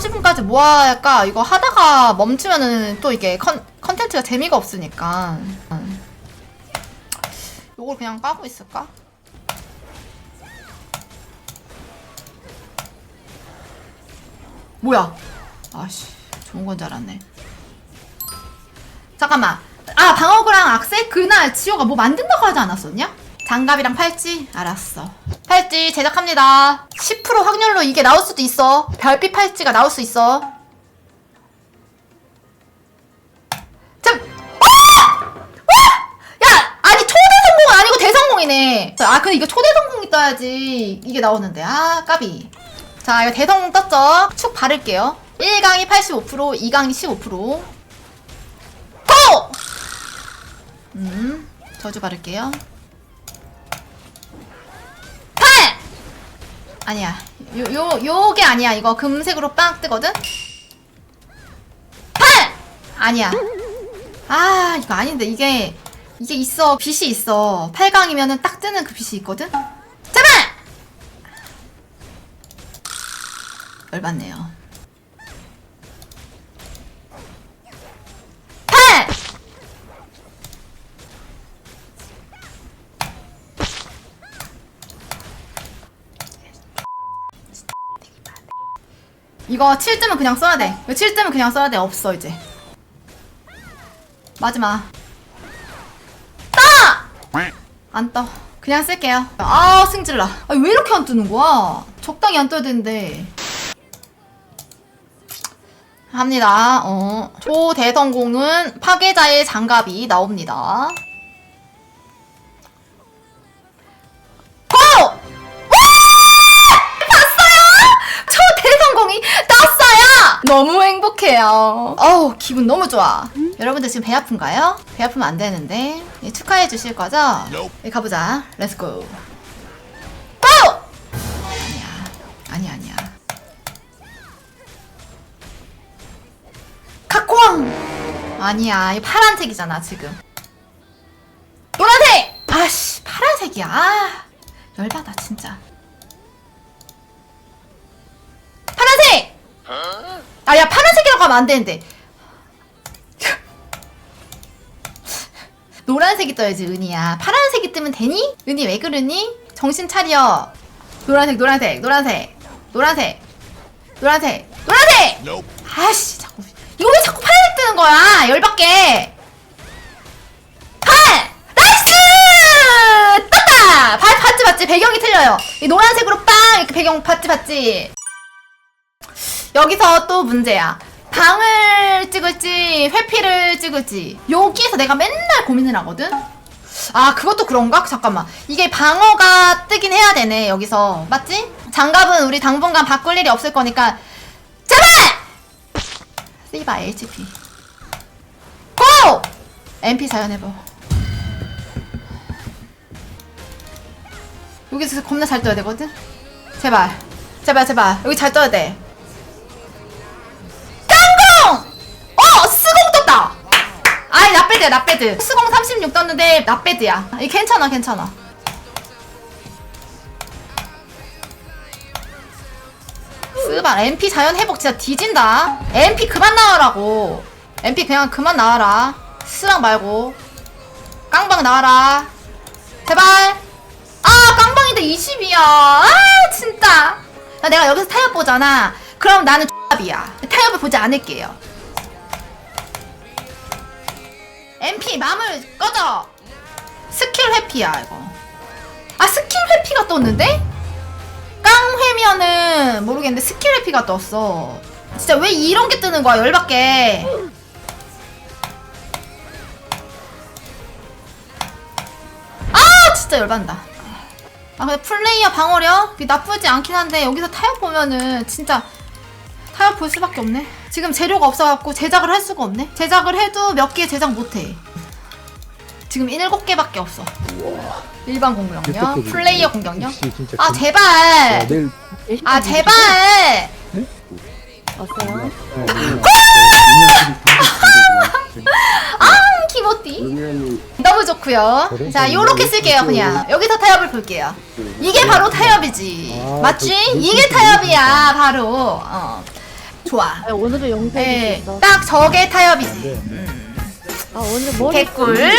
30분까지 뭐 할까? 이거 하다가 멈추면은 또 이게 컨, 컨텐츠가 재미가 없으니까. 음. 요걸 그냥 까고 있을까? 뭐야? 아씨, 좋은 건 줄 알았네. 잠깐만. 아, 방어구랑 악세? 그날 지호가 뭐 만든다고 하지 않았었냐? 장갑이랑 팔찌? 알았어. 팔찌 제작합니다. 10% 확률로 이게 나올 수도 있어. 별빛 팔찌가 나올 수 있어. 참, 와! 와! 야! 아니, 초대 성공 아니고 대성공이네. 아, 근데 이거 초대 성공이 떠야지. 이게 나오는데. 아, 까비. 자, 이거 대성공 떴죠? 축 바를게요. 1강이 85%, 2강이 15%. 고! 음, 저주 바를게요. 8! 아니야. 요, 요, 요게 아니야. 이거 금색으로 빵 뜨거든? 8! 아니야. 아, 이거 아닌데. 이게, 이게 있어. 빛이 있어. 8강이면은 딱 뜨는 그 빛이 있거든? 제발! 열받네요. 8! 이거 7점은 그냥 써야 돼. 이거 7점은 그냥 써야 돼. 없어, 이제. 마지막. 따! 안 떠. 그냥 쓸게요. 아, 승질나. 아, 왜 이렇게 안 뜨는 거야? 적당히 안 떠야 되는데. 합니다. 어. 초대성공은 파괴자의 장갑이 나옵니다. 너무 행복해요. 어우, 기분 너무 좋아. 여러분들 지금 배 아픈가요? 배 아프면 안 되는데. 예, 축하해 주실 거죠? 예, 가보자. 렛츠고. 고! 아니야. 아니야, 아니야. 카콩! 아니야, 이 파란색이잖아, 지금. 노란색! 아씨, 파란색이야. 아, 열받아, 진짜. 안 되는데. 노란색이 떠야지, 은희야. 파란색이 뜨면 되니? 은희 왜 그러니? 정신 차려. 노란색, 노란색, 노란색, 노란색, 노란색, 노란색! 아씨, 자꾸. 이거 왜 자꾸 파란색 뜨는 거야? 열받게. 팔! 나이스! 떴다! 바, 봤지, 봤지? 배경이 틀려요. 이 노란색으로 빵! 이렇게 배경 봤지, 봤지? 여기서 또 문제야. 방을 찍을지 회피를 찍을지 여기에서 내가 맨날 고민을 하거든. 아 그것도 그런가? 잠깐만 이게 방어가 뜨긴 해야 되네 여기서 맞지? 장갑은 우리 당분간 바꿀 일이 없을 거니까 제발! 씨바 HP 고! MP 자연해보 여기서 겁나 잘 떠야 되거든? 제발 제발 제발 여기 잘 떠야 돼 나배드야 나배드. 스공 36 떴는데 나배드야. 이 괜찮아 괜찮아. 스발 MP 자연 회복 진짜 뒤진다. MP 그만 나와라고. MP 그냥 그만 나와라. 스랑 말고. 깡방 나와라. 제발. 아 깡방인데 20이야. 아 진짜. 나 내가 여기서 타협 보잖아. 그럼 나는 X이야. 타협을 보지 않을게요 MP 마물 꺼져. 스킬 회피야 이거. 아 스킬 회피가 떴는데? 깡회면은 모르겠는데 스킬 회피가 떴어. 진짜 왜 이런 게 뜨는 거야 열받게. 아 진짜 열받는다. 아 근데 플레이어 방어력? 나쁘지 않긴 한데 여기서 타협 보면은 진짜 타협 볼 수밖에 없네. 지금 재료가 없어갖고 제작을 할 수가 없네. 제작을 해도 몇 개 제작 못해. 지금 7개밖에 없어. 일반 공격력 개떡해지네. 플레이어 공격력. 역시 진짜 아 금- 제발! 야, 내일 아 제발! 왔어요? 아 키보띠. 너무 좋고요? 자 요렇게 쓸게요 그냥. 여기서 타협을 볼게요. 이게 바로 타협이지. 아, 맞지? 그- 그 이게 타협이야 바로. 어. 좋아. 아, 오늘은 영상이 예, 있어. 딱 저게 타협이지. 돼. 아 오늘 머리 개꿀.